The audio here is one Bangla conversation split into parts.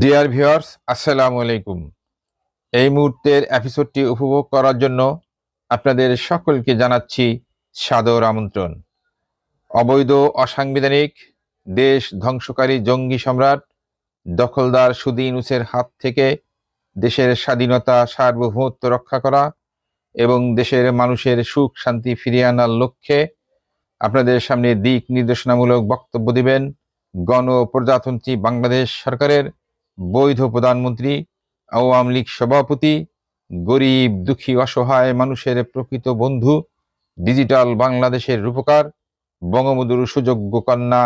ডিয়ার ভিউয়ার্স আসসালামু আলাইকুম। এই মুহূর্তের এপিসোডটি উপভোগ করার জন্য আপনাদের সকলকে জানাচ্ছি সাদর আমন্ত্রণ। অবৈধ, অসাংবিধানিক, দেশ ধ্বংসকারী জঙ্গি সম্রাট দখলদার সুদি ইউনুসের হাত থেকে দেশের স্বাধীনতা সার্বভৌমত্ব রক্ষা করা এবং দেশের মানুষের সুখ, শান্তি ফিরিয়ে আনার লক্ষ্যে আপনাদের সামনে দিক নির্দেশনামূলক বক্তব্য দিবেন গণপ্রজাতন্ত্রী বাংলাদেশ সরকারের বৈধ প্রধানমন্ত্রী, আওয়ামী লীগ সভাপতি, গরিব, দুঃখী, অসহায় মানুষের প্রকৃত বন্ধু, ডিজিটাল বাংলাদেশের রূপকার, বঙ্গবন্ধুর সুযোগ্য কন্যা,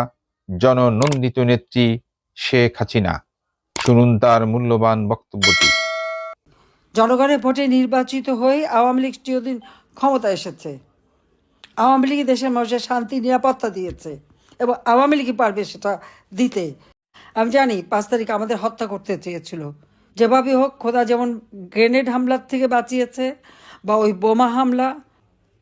জননন্দিত নেত্রী শেখ হাসিনা। শুনুন তার মূল্যবান বক্তব্যটি। জনগণের ভোটে নির্বাচিত হয়ে আওয়ামী লীগ চিরদিন ক্ষমতা এসেছে। আওয়ামী লীগ দেশের মানুষের শান্তি, নিরাপত্তা দিয়েছে এবং আওয়ামী লীগই পারবে সেটা দিতে। আমি জানি পাঁচ তারিখ আমাদের হত্যা করতে চেয়েছিল। যেভাবে হোক, খোদা যেমন গ্রেনেড হামলার থেকে বাঁচিয়েছে বা ওই বোমা হামলা,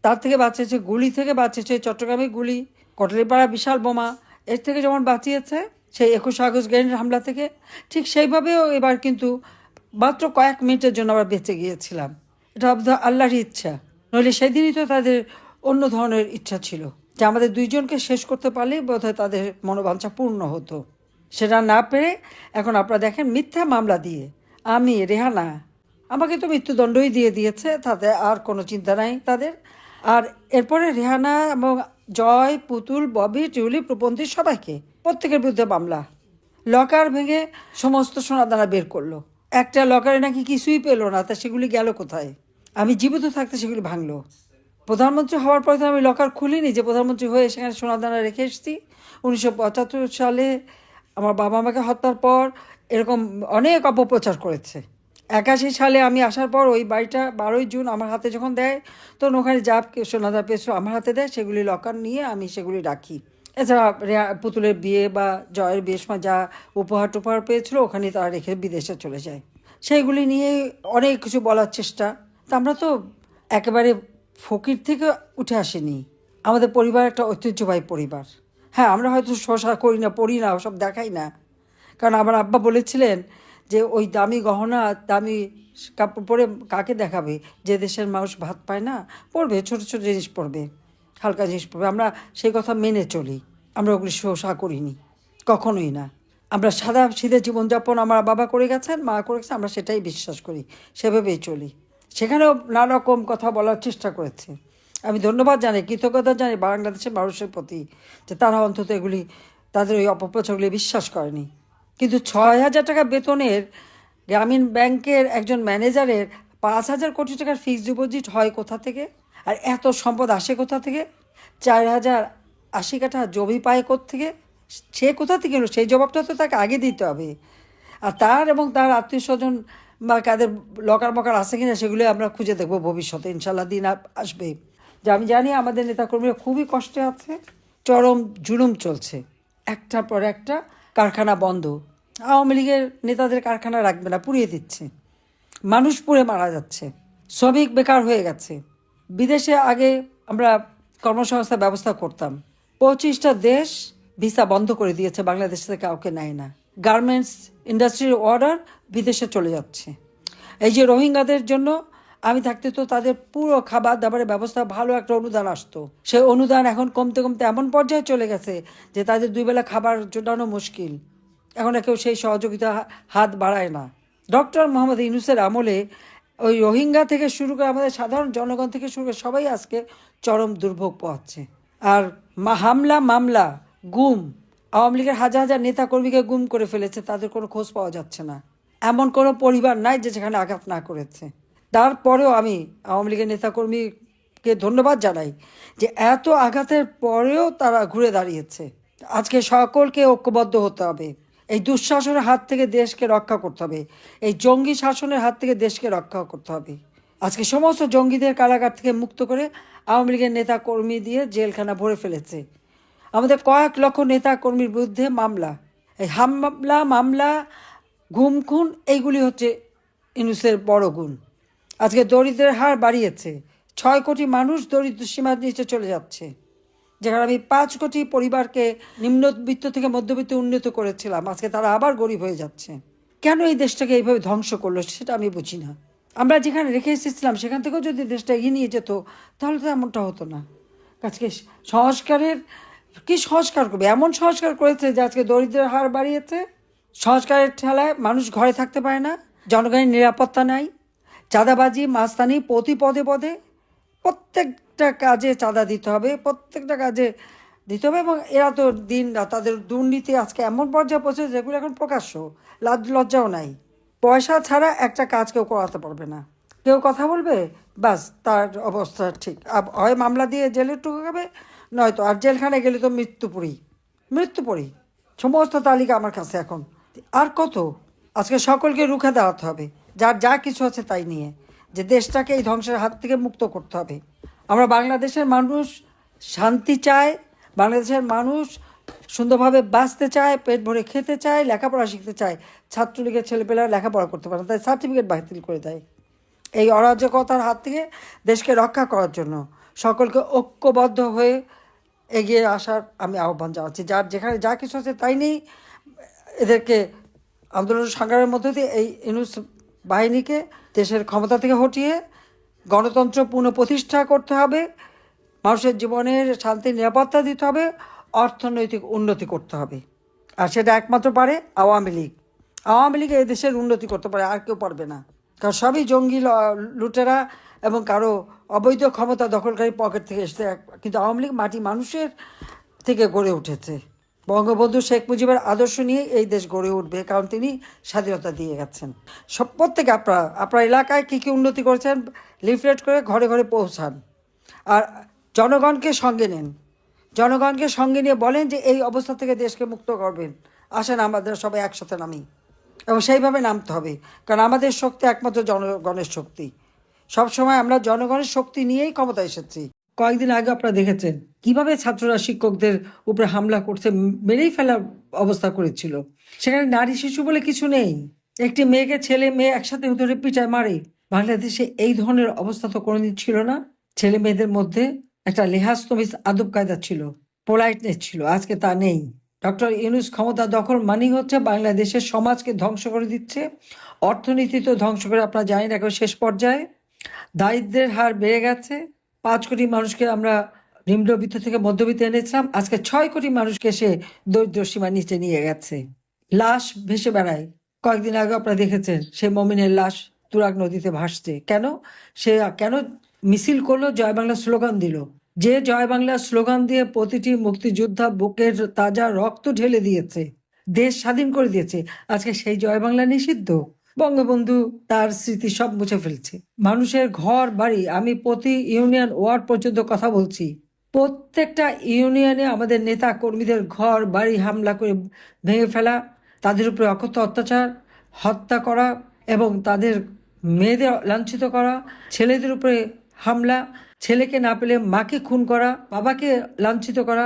তার থেকে বাঁচিয়েছে, গুলি থেকে বাঁচিয়েছে চট্টগ্রামে গুলি, কটলিপাড়া বিশাল বোমা, এর থেকে যেমন বাঁচিয়েছে, সেই একুশ আগস্ট গ্রেনেড হামলা থেকে, ঠিক সেইভাবেও এবার কিন্তু মাত্র কয়েক মিনিটের জন্য আমরা বেঁচে গিয়েছিলাম। এটা বোধহয় আল্লাহরই ইচ্ছা, নইলে সেদিনই তো তাদের অন্য ধরনের ইচ্ছা ছিল, যে আমাদের দুইজনকে শেষ করতে পারলেই বোধহয় তাদের মনোবাঞ্ছা পূর্ণ হতো। সেটা না পেরে এখন আপনারা দেখেন মিথ্যা মামলা দিয়ে। আমি, রেহানা, আমাকে তো মৃত্যুদণ্ডই দিয়ে দিয়েছে, তাতে আর কোনো চিন্তা নাই তাদের। আর এরপরে রেহানা এবং জয়, পুতুল, ববি, টিউলি প্রপন্থী সবাইকে প্রত্যেকের বিরুদ্ধে মামলা। লকার ভেঙে সমস্ত সোনাদানা বের করল। একটা লকারে নাকি কিছুই পেল না, তা সেগুলি গেল কোথায়? আমি জীবিত থাকতে সেগুলি ভাঙলো। প্রধানমন্ত্রী হওয়ার পরে আমি লকার খুলিনি যে প্রধানমন্ত্রী হয়ে সেখানে সোনাদানা রেখে এসেছি। উনিশশো পঁচাত্তর সালে আমার বাবা আমাকে হত্যার পর এরকম অনেক অপপ্রচার করেছে। একাশি সালে আমি আসার পর ওই বাড়িটা বারোই জুন আমার হাতে যখন দেয়, তখন ওখানে যা সোনাদা পেয়েছিল আমার হাতে দেয়, সেগুলি লকার নিয়ে আমি সেগুলি রাখি। এছাড়া পুতুলের বিয়ে বা জয়ের বিয়ের সময় যা উপহার টুপহার পেয়েছিল, ওখানে তারা রেখে বিদেশে চলে যায়। সেইগুলি নিয়ে অনেক কিছু বলার চেষ্টা। তা আমরা তো একেবারে ফকির থেকে উঠে আসিনি। আমাদের পরিবার একটা ঐতিহ্যবাহী পরিবার। হ্যাঁ আমরা হয়তো শশা করি না, পড়ি না, ওসব দেখাই না। কারণ আমার আব্বা বলেছিলেন যে, ওই দামি গহনা, দামি কাপড় পরে কাকে দেখাবে? যে দেশের মানুষ ভাত পায় না পড়বে ছোট ছোট জিনিস পড়বে হালকা জিনিস পড়বে আমরা সেই কথা মেনে চলি। আমরা ওগুলি শোষা করিনি, কখনোই না। আমরা সাদা সিধে জীবনযাপন আমার বাবা করে গেছেন, মা করে গেছেন, আমরা সেটাই বিশ্বাস করি, সেভাবেই চলি। সেখানেও নানা রকম কথা বলার চেষ্টা করেছে। আমি ধন্যবাদ জানাই কৃতজ্ঞতা জানাই বাংলাদেশের মানুষের প্রতি যে তারা অন্তত এগুলি, তাদের ওই অপপ্রচারগুলি বিশ্বাস করেনি। কিন্তু ছয় হাজার টাকা বেতনের গ্রামীণ ব্যাংকের একজন ম্যানেজারের পাঁচ হাজার কোটি টাকার ফিক্সড ডিপোজিট হয় কোথা থেকে? আর এত সম্পদ আসে কোথা থেকে? চার হাজার আশি কাঠা জমি পায় থেকে সে কোথা থেকে এলো? সেই জবাবটা তো তাকে আগে দিতে হবে। আর তার এবং তার আত্মীয় স্বজন বা কাদের লকার মকার আছে কিনা সেগুলো আমরা খুঁজে দেখব ভবিষ্যতে ইনশাল্লাহ দিন আসবে। যে আমি জানি আমাদের নেতাকর্মীরা খুবই কষ্টে আছে, চরম জুলুম চলছে। একটার পর একটা কারখানা বন্ধ। আওয়ামী লীগের নেতাদের কারখানা রাখবে না, পুড়িয়ে দিচ্ছে। মানুষ পুড়ে মারা যাচ্ছে। শ্রমিক বেকার হয়ে গেছে। বিদেশে আগে আমরা কর্মসংস্থার ব্যবস্থা করতাম। পঁচিশটা দেশ ভিসা বন্ধ করে দিয়েছে, বাংলাদেশ থেকে কাউকে নেয় না। গার্মেন্টস ইন্ডাস্ট্রির অর্ডার বিদেশে চলে যাচ্ছে। এই যে রোহিঙ্গাদের জন্য আমি থাকতে তো তাদের পুরো খাবার দাবারের ব্যবস্থা ভালো একটা অনুদান আসতো। সেই অনুদান এখন কমতে কমতে এমন পর্যায়ে চলে গেছে যে তাদের দুই বেলা খাবার জোটানো মুশকিল। এখন কেউ সেই সহযোগিতা হাত বাড়ায় না। ডক্টর মোহাম্মদ ইউনুসের আমলে ওই রোহিঙ্গা থেকে শুরু করে আমাদের সাধারণ জনগণ থেকে শুরু করে সবাই আজকে চরম দুর্ভোগ পোহাচ্ছে। আর হামলা, মামলা, গুম, আওয়ামী লীগের হাজার হাজার নেতা কর্মীকে গুম করে ফেলেছে, তাদের কোনো খোঁজ পাওয়া যাচ্ছে না। এমন কোনো পরিবার নাই যে সেখানে আঘাত না করেছে। তারপরেও আমি আওয়ামী লীগের নেতাকর্মীকে ধন্যবাদ জানাই যে এত আঘাতের পরেও তারা ঘুরে দাঁড়িয়েছে। আজকে সকলকে ঐক্যবদ্ধ হতে হবে। এই দুঃশাসনের হাত থেকে দেশকে রক্ষা করতে হবে। এই জঙ্গি শাসনের হাত থেকে দেশকে রক্ষা করতে হবে। আজকে সমস্ত জঙ্গিদের কারাগার থেকে মুক্ত করে আওয়ামী লীগের নেতা কর্মী দিয়ে জেলখানা ভরে ফেলেছে। আমাদের কয়েক লক্ষ নেতা কর্মীর বিরুদ্ধে মামলা। এই হামলা, মামলা ঘুম খুন, এইগুলি হচ্ছে ইনুসের বড় গুণ। আজকে দরিদ্রের হার বাড়িয়েছে। ছয় কোটি মানুষ দরিদ্র সীমার নিচে চলে যাচ্ছে। যেখানে আমি পাঁচ কোটি পরিবারকে নিম্নবিত্ত থেকে মধ্যবিত্ত উন্নত করেছিলাম, আজকে তারা আবার গরিব হয়ে যাচ্ছে। কেন এই দেশটাকে এইভাবে ধ্বংস করল সেটা আমি বুঝি না। আমরা যেখানে রেখে এসেছিলাম, সেখান থেকেও যদি দেশটা এগিয়ে নিয়ে যেত, তাহলে তো এমনটা হতো না। আজকে সংস্কারের, কি সংস্কার করবে? এমন সংস্কার করেছে যে আজকে দরিদ্রের হার বাড়িয়েছে। সংস্কারের ঠেলায় মানুষ ঘরে থাকতে পারে না, জনগণের নিরাপত্তা নাই। চাঁদাবাজি, মাস্তানি প্রতি পদে পদে প্রত্যেকটা কাজে চাঁদা দিতে হবে, প্রত্যেকটা কাজে দিতে হবে এবং এরা তো দিন তাদের দুর্নীতি আজকে এমন পর্যায়ে পৌঁছে যেগুলো এখন প্রকাশ্য। লাজ, লজ্জাও নাই। পয়সা ছাড়া একটা কাজ কেউ করাতে পারবে না। কেউ কথা বলবে, বাস তার অবস্থা ঠিক। হয় মামলা দিয়ে জেলে ঢুকাবে নয়তো আর জেলখানে গেলে তো মৃত্যুপুরী। মৃত্যুপুরী। সমস্ত তালিকা আমার কাছে এখন। আর কত? আজকে সকলকে রুখে দাঁড়াতে হবে। যার যা কিছু আছে তাই নিয়ে যে দেশটাকে এই ধ্বংসের হাত থেকে মুক্ত করতে হবে। আমরা বাংলাদেশের মানুষ শান্তি চায় বাংলাদেশের মানুষ সুন্দরভাবে বাঁচতে চায় পেট ভরে খেতে চায় লেখাপড়া শিখতে চায় ছাত্রলীগের ছেলেপেলেরা লেখাপড়া করতে পারে না, তাই সার্টিফিকেট বাতিল করে দেয়। এই অরাজকতার হাত থেকে দেশকে রক্ষা করার জন্য সকলকে ঐক্যবদ্ধ হয়ে এগিয়ে আসার আমি আহ্বান জানাচ্ছি। যার যেখানে যা কিছু আছে তাই নেই এদেরকে আন্দোলন সংগ্রামের মধ্য দিয়ে এই ইনুস বাহিনীকে দেশের ক্ষমতা থেকে হটিয়ে গণতন্ত্র পুনঃপ্রতিষ্ঠা করতে হবে, মানুষের জীবনের শান্তি নিরাপত্তা দিতে হবে, অর্থনৈতিক উন্নতি করতে হবে। আর সেটা একমাত্র পারে আওয়ামী লীগ। আওয়ামী লীগ এই দেশের উন্নতি করতে পারে, আর কেউ পারবে না। কারণ সবই জঙ্গি লুটেরা এবং কারও অবৈধ ক্ষমতা দখলকারী পকেট থেকে এসেছে। কিন্তু আওয়ামী লীগ মাটি মানুষের থেকে গড়ে উঠেছে। বঙ্গবন্ধু শেখ মুজিবের আদর্শ নিয়ে এই দেশ গড়ে উঠবে, কারণ তিনি স্বাধীনতা দিয়ে গেছেন। সব প্রত্যেকে আপনারা, আপনার এলাকায় কী কী উন্নতি করেছেন, লিফলেট করে ঘরে ঘরে পৌঁছান। আর জনগণকে সঙ্গে নেন। জনগণকে সঙ্গে নিয়ে বলেন যে এই অবস্থা থেকে দেশকে মুক্ত করবেন। আসেন আমাদের সবাই একসাথে নামি। এবং সেইভাবে নামতে হবে, কারণ আমাদের শক্তি একমাত্র জনগণের শক্তি। সবসময় আমরা জনগণের শক্তি নিয়েই ক্ষমতা এসেছি। কয়েকদিন আগে আপনারা দেখেছেন কীভাবে ছাত্ররা শিক্ষকদের উপরে হামলা করছে মেরেই ফেলার অবস্থা করেছিল। সেখানে নারী শিশু বলে কিছু নেই। একটি মেয়েকে ছেলে, মেয়ে একসাথে ধরে পিটায়, মারে। বাংলাদেশে এই ধরনের অবস্থা তো কোনোদিন ছিল না। ছেলে মেয়েদের মধ্যে একটা লেহাজ তমিজ আদব কায়দা ছিল, পোলাইটনেস ছিল, আজকে তা নেই। ডক্টর ইউনুস ক্ষমতা দখল মানেই হচ্ছে বাংলাদেশের সমাজকে ধ্বংস করে দিচ্ছে। অর্থনীতি তো ধ্বংস করে আপনারা জানেন এখন শেষ পর্যায়ে। দারিদ্রের হার বেড়ে গেছে। পাঁচ কোটি মানুষকে আমরা নিম্নবিত্ত থেকে মধ্যবিত্ত এনেছিলাম। আজকে ছয় কোটি মানুষকে সে দরিদ্র সীমা নিচে নিয়ে গেছে। লাশ ভেসে বেড়ায়। কয়েকদিন আগে আপনারা দেখেছেন সে মমিনের লাশ তুরাগ নদীতে ভাসছে। কেন? সে কেন মিছিল করল? জয় বাংলা স্লোগান দিল। যে জয় বাংলা স্লোগান দিয়ে প্রতিটি মুক্তিযোদ্ধা বুকের তাজা রক্ত ঢেলে দিয়েছে, দেশ স্বাধীন করে দিয়েছে, আজকে সেই জয় বাংলা নিষিদ্ধ। বঙ্গবন্ধু তার স্মৃতি সব মুছে ফেলছে। মানুষের ঘর, বাড়ি, আমি প্রতি ইউনিয়ন ওয়ার্ড পর্যন্ত কথা বলছি। প্রত্যেকটা ইউনিয়নে আমাদের নেতা কর্মীদের ঘর, বাড়ি হামলা করে ভেঙে ফেলা, তাদের উপরে অকথ্য অত্যাচার, হত্যা করা এবং তাদের মেয়েদের লাঞ্ছিত করা, ছেলেদের উপরে হামলা, ছেলেকে না পেলে মাকে খুন করা, বাবাকে লাঞ্ছিত করা,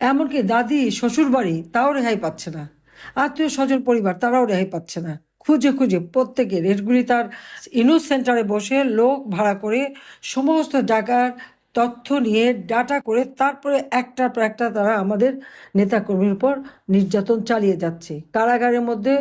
এমনকি দাদি, শ্বশুর বাড়ি, তাও রেহাই পাচ্ছে না। আত্মীয় স্বজন, পরিবার, তারাও রেহাই পাচ্ছে না। খুঁজে খুঁজে প্রত্যেকের এগুলি তার ইনুস সেন্টারে বসে লোক ভাড়া করে সমস্ত জায়গার তথ্য নিয়ে ডাটা করে তারপরে একটার পর একটা তারা আমাদের নেতাকর্মীর উপর নির্যাতন চালিয়ে যাচ্ছে। কারাগারের মধ্যে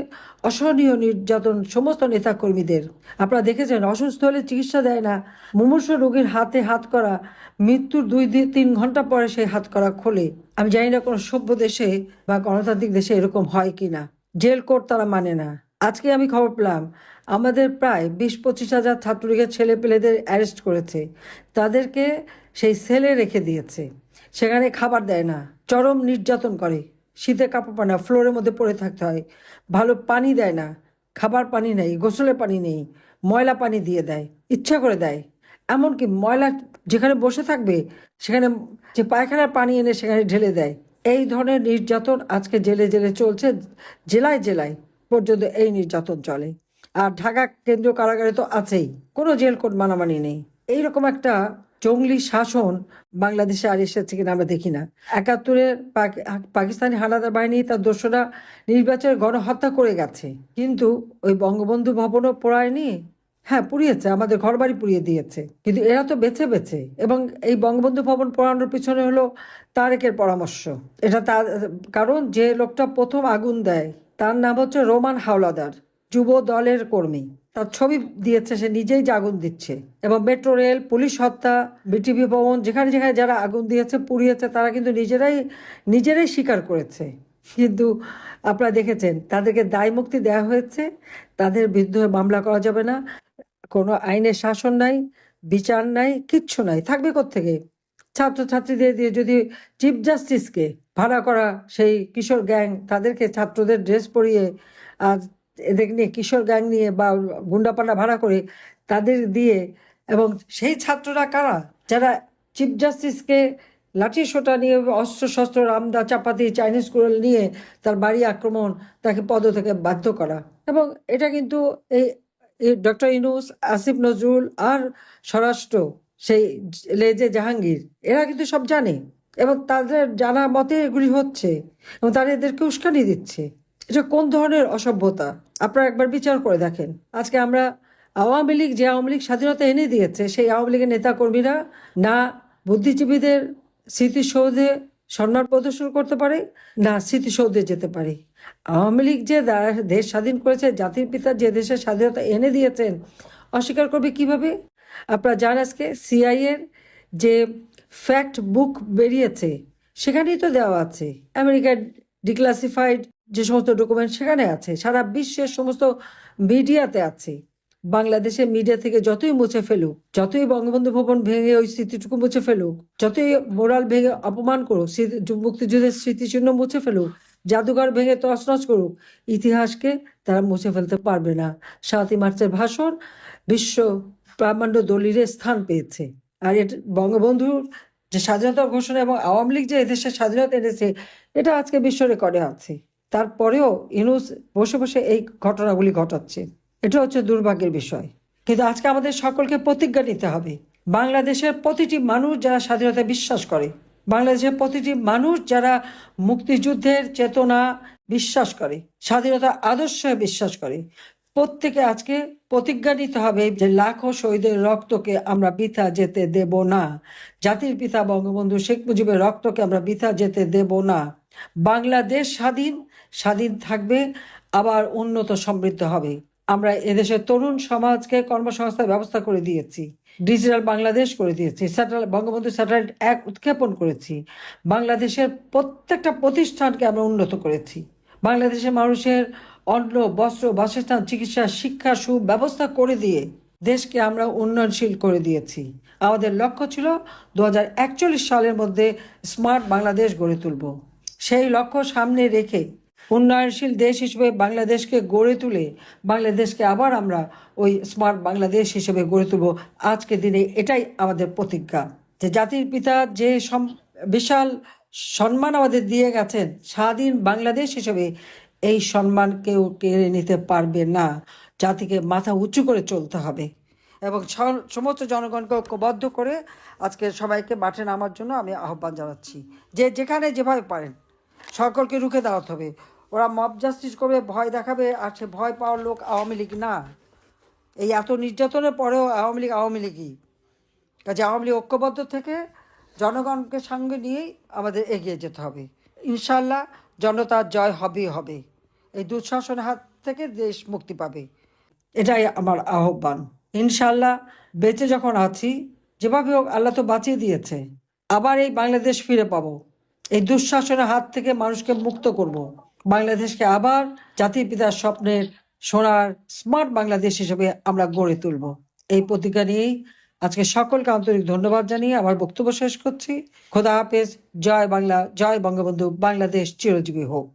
অসহনীয় নির্যাতন সমস্ত নেতাকর্মীদের। আপনারা দেখেছেন, অসুস্থ হলে চিকিৎসা দেয় না। মুমূর্ষ রোগীর হাতে হাত করা, মৃত্যুর দুই তিন ঘণ্টা পরে সেই হাত করা খোলে। আমি জানি না কোনো সভ্য দেশে বা গণতান্ত্রিক দেশে এরকম হয় কি না। জেল কোর্ট তারা মানে না। আজকে আমি খবর পেলাম, আমাদের প্রায় বিশ পঁচিশ হাজার ছাত্রলীগের ছেলে পেলেদের অ্যারেস্ট করেছে। তাদেরকে সেই সেলে রেখে দিয়েছে। সেখানে খাবার দেয় না, চরম নির্যাতন করে। শীতে কাপড় পায় না ফ্লোরের মধ্যে পড়ে থাকতে হয়। ভালো পানি দেয় না, খাবার পানি নেই, গোসলের পানি নেই, ময়লা পানি দিয়ে দেয়, ইচ্ছা করে দেয়। এমনকি ময়লা যেখানে বসে থাকবে, সেখানে যে পায়খানার পানি এনে সেখানে ঢেলে দেয়। এই ধরনের নির্যাতন আজকে জেলে জেলে চলছে, জেলায় জেলায় পর্যন্ত এই নির্যাতন চলে। আর ঢাকা কেন্দ্রীয় কারাগারে তো আছেই, কোনো জেল কোড মানামানি নেই। এইরকম একটা জঙ্গলি শাসন বাংলাদেশে আর এসেছে কিনা আমরা দেখি না। একাত্তরের পাকিস্তানি হানাদার বাহিনী, তার দোষরা নির্বাচনের গণহত্যা করে গেছে। কিন্তু ওই বঙ্গবন্ধু ভবনও পোড়ায়নি। হ্যাঁ পুড়িয়েছে, আমাদের ঘর বাড়ি পুড়িয়ে দিয়েছে। কিন্তু এরা তো বেছে বেছে। এবং এই বঙ্গবন্ধু ভবন পোড়ানোর পিছনে হলো তারেকের পরামর্শ। এটা তার কারণ যে লোকটা প্রথম আগুন দেয়, তার নাম হচ্ছে রোমান হাওলাদার, যুব দলের কর্মী। তার ছবি দিয়েছে, সে নিজেই যে আগুন দিচ্ছে। এবং মেট্রো রেল, পুলিশ হত্যা, বিটিভি ভবন, যেখানে যেখানে যারা আগুন দিয়েছে, পুড়িয়েছে, তারা কিন্তু নিজেরাই নিজেরাই স্বীকার করেছে। কিন্তু আপনারা দেখেছেন, তাদেরকে দায় মুক্তি দেওয়া হয়েছে, তাদের বিরুদ্ধে মামলা করা যাবে না, কোনো আইনের শাসন নাই, বিচার নাই, কিচ্ছু নাই, থাকবে থেকে ছাত্রছাত্রীদের দিয়ে যদি চিফ জাস্টিসকে ভাড়া করা সেই কিশোর গ্যাং, তাদেরকে ছাত্রদের ড্রেস পরিয়ে আর এদের নিয়ে কিশোর গ্যাং নিয়ে বা গুন্ডাপান্ডা ভাড়া করে তাদের দিয়ে এবং সেই ছাত্ররা কারা? যারা চিফ জাস্টিসকে লাঠি সোটা নিয়ে অস্ত্র, শস্ত্র, রামদা, চাপাতি চাইনিজ কুড়াল নিয়ে তার বাড়ি আক্রমণ, তাকে পদ থেকে বাধ্য করা। এবং এটা কিন্তু এই ডক্টর ইনুস, আসিফ নজরুল আর স্বরাষ্ট্র সেই লেজে জাহাঙ্গীর, এরা কিন্তু সব জানে। এবং তাদের জানা মতে এগুলি হচ্ছে এবং তারা এদেরকে উস্কানি দিচ্ছে। এটা কোন ধরনের অসভ্যতা? আপনারা একবার বিচার করে দেখেন। আজকে আমরা আওয়ামী লীগ, যে আওয়ামী লীগ স্বাধীনতা এনে দিয়েছে, সেই আওয়ামী লীগের নেতাকর্মীরা না বুদ্ধিজীবীদের স্মৃতিসৌধে সম্মান প্রদর্শন করতে পারে, না স্মৃতিসৌধে যেতে পারে। আওয়ামী লীগ যে দেশ স্বাধীন করেছে, জাতির পিতা যে দেশের স্বাধীনতা এনে দিয়েছেন, অস্বীকার করবে কীভাবে? আপনারা জান আজকে সিআইয়ের যে ফ্যাক্ট বুক বেরিয়েছে, সেখানেই তো দেওয়া আছে। আমেরিকার ডিক্লাসিফাইড যে সমস্ত ডকুমেন্ট সেখানে আছে, সারা বিশ্বের সমস্ত মিডিয়াতে আছে। বাংলাদেশের মিডিয়া থেকে যতই মুছে ফেলুক, যতই বঙ্গবন্ধু ভবন ভেঙে ওই স্মৃতিটুকু মুছে ফেলুক, যতই মোরাল ভেঙে অপমান করুক মুক্তিযুদ্ধের স্মৃতিচিহ্ন মুছে ফেলুক, জাদুঘর ভেঙে তছনছ করুক, ইতিহাসকে তারা মুছে ফেলতে পারবে না। সাতই মার্চের ভাষণ বিশ্ব প্রামাণ্য দলিলে স্থান পেয়েছে। আর এটা বঙ্গবন্ধুর যে স্বাধীনতা ঘোষণা এবং আওয়ামী লীগ যে এদেশের স্বাধীনতা এনেছে, এটা আজকে বিশ্ব রেকর্ডে আছে। তারপরেও ইনুস বসে বসে এই ঘটনাগুলি ঘটাচ্ছে। এটা হচ্ছে দুর্ভাগ্যের বিষয়। কিন্তু আজকে আমাদের সকলকে প্রতিজ্ঞা নিতে হবে। বাংলাদেশের প্রতিটি মানুষ যারা স্বাধীনতায় বিশ্বাস করে, বাংলাদেশের প্রতিটি মানুষ যারা মুক্তিযুদ্ধের চেতনা বিশ্বাস করে, স্বাধীনতা আদর্শে বিশ্বাস করে, প্রত্যেকে আজকে প্রতিজ্ঞা নিতে হবে যে লাখো শহীদের রক্তকে আমরা বৃথা যেতে দেব না। জাতির পিতা বঙ্গবন্ধু শেখ মুজিবের রক্তকে আমরা বৃথা যেতে দেব না। বাংলাদেশ স্বাধীন স্বাধীন থাকবে, আবার উন্নত সমৃদ্ধ হবে। আমরা এদেশের তরুণ সমাজকে কর্মসংস্থার ব্যবস্থা করে দিয়েছি, ডিজিটাল বাংলাদেশ করে দিয়েছি, স্যাটেলাইট, বঙ্গবন্ধু স্যাটেলাইট এক উৎক্ষেপণ করেছি, বাংলাদেশের প্রত্যেকটা প্রতিষ্ঠানকে আমরা উন্নত করেছি। বাংলাদেশের মানুষের অন্ন, বস্ত্র, বাসস্থান, চিকিৎসা, শিক্ষা, সুব্যবস্থা করে দিয়ে দেশকে আমরা উন্নয়নশীল করে দিয়েছি। আমাদের লক্ষ্য ছিল দু হাজার একচল্লিশ সালের মধ্যে স্মার্ট বাংলাদেশ গড়ে তুলব। সেই লক্ষ্য সামনে রেখে উন্নয়নশীল দেশ হিসেবে বাংলাদেশকে গড়ে তুলে বাংলাদেশকে আবার আমরা ওই স্মার্ট বাংলাদেশ হিসেবে গড়ে তুলব। আজকের দিনে এটাই আমাদের প্রতিজ্ঞা। যে জাতির পিতা যে সম- বিশাল সম্মান আমাদের দিয়ে গেছেন, স্বাধীন বাংলাদেশ হিসেবে এই সম্মান কেউ কেড়ে নিতে পারবে না। জাতিকে মাথা উঁচু করে চলতে হবে এবং সমস্ত জনগণকে ঐক্যবদ্ধ করে আজকে সবাইকে মাঠে নামার জন্য আমি আহ্বান জানাচ্ছি। যে যেখানে যেভাবে পারেন, সকলকে রুখে দাঁড়াতে হবে। ওরা মব জাস্টিস করবে, ভয় দেখাবে, আর সে ভয় পাওয়ার লোক আওয়ামী লীগ না। এই এত নির্যাতনের পরেও আওয়ামী লীগ আওয়ামী লীগই। কাজে আওয়ামী লীগ ঐক্যবদ্ধ থেকে জনগণকে সঙ্গে নিয়েই আমাদের এগিয়ে যেতে হবে। ইনশাল্লাহ জনতার জয় হবেই হবে। এই দুঃশাসনের হাত থেকে দেশ মুক্তি পাবে। এটাই আমার আহ্বান। ইনশাল্লাহ বেঁচে যখন আছি, যেভাবে হোক আল্লাহ তো বাঁচিয়ে দিয়েছে। আবার এই বাংলাদেশ ফিরে পাবো। এই দুঃশাসনের হাত থেকে মানুষকে মুক্ত করব। বাংলাদেশকে আবার জাতির পিতার স্বপ্নের সোনার স্মার্ট বাংলাদেশ হিসেবে আমরা গড়ে তুলব। এই প্রতিজ্ঞা নিয়েই আজকে সকলকে আন্তরিক ধন্যবাদ জানিয়ে আমার বক্তব্য শেষ করছি। খোদা হাফেজ। জয় বাংলা, জয় বঙ্গবন্ধু। বাংলাদেশ চিরজীবী হোক।